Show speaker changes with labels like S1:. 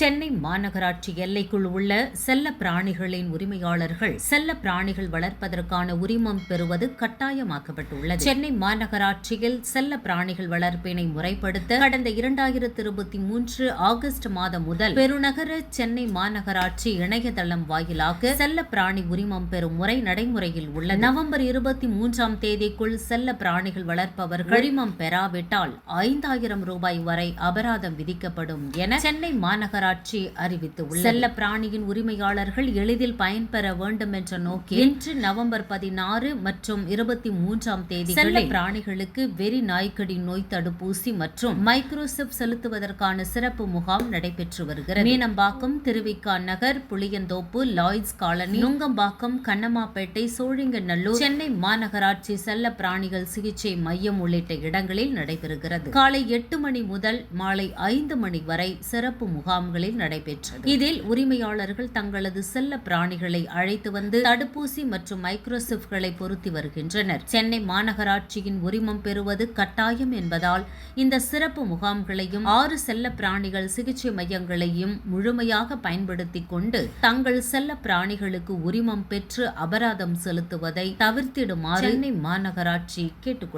S1: சென்னை மாநகராட்சி எல்லைக்குள் உள்ள செல்ல பிராணிகளின் உரிமையாளர்கள் செல்ல பிராணிகள் வளர்ப்பதற்கான உரிமம் பெறுவது கட்டாயமாக்கப்பட்டுள்ளது. சென்னை மாநகராட்சியில் செல்ல பிராணிகள் வளர்ப்பினை முறைப்படுத்த கடந்த இரண்டாயிரத்தி இருபத்தி மூன்று ஆகஸ்ட் மாதம் முதல் பெருநகர சென்னை மாநகராட்சி இணையதளம் வாயிலாக செல்ல பிராணி உரிமம் பெறும் முறை நடைமுறையில் உள்ளது. நவம்பர் இருபத்தி மூன்றாம் தேதிக்குள் செல்ல பிராணிகள் வளர்ப்பவர்கள் உரிமம் பெறாவிட்டால் ஐந்தாயிரம் ரூபாய் வரை அபராதம் விதிக்கப்படும் என சென்னை மாநகராட்சி அறிவித்துள்ளது. செல்ல பிராணியின் உரிமையாளர்கள் எளிதில் பயன்பெற வேண்டும் என்ற நோக்கில் இன்று நவம்பர் பதினாறு மற்றும் இருபத்தி மூன்றாம் தேதி செல்ல பிராணிகளுக்கு வெறி நாய்க்கடி நோய் தடுப்பூசி மற்றும் மைக்ரோசிப் செலுத்துவதற்கான சிறப்பு முகாம் நடைபெற்று வருகிறது. மீனம்பாக்கம் திருவிக்கா நகர் புளியந்தோப்பு லாய்ட்ஸ் காலனி நுங்கம்பாக்கம் கண்ணம்மாப்பேட்டை சோழிங்கநல்லூர் சென்னை மாநகராட்சி செல்ல பிராணிகள் சிகிச்சை மையம் உள்ளிட்ட இடங்களில் நடைபெறுகிறது. காலை எட்டு மணி முதல் மாலை ஐந்து மணி வரை சிறப்பு முகாம்களில் நடைபெற்றது. இதில் உரிமையாளர்கள் தங்களது செல்ல பிராணிகளை அழைத்து வந்து தடுப்பூசி மற்றும் மைக்ரோசிப்களை பொருத்தி வருகின்றனர். சென்னை மாநகராட்சியின் உரிமம் பெறுவது கட்டாயம் என்பதால் இந்த சிறப்பு முகாம்களையும் ஆறு செல்ல பிராணிகள் சிகிச்சை மையங்களையும் முழுமையாக பயன்படுத்திக் கொண்டு தங்கள் செல்ல பிராணிகளுக்கு உரிமம் பெற்று அபராதம் செலுத்துவதை தவிர்த்திடுமாறு சென்னை மாநகராட்சி கேட்டுக்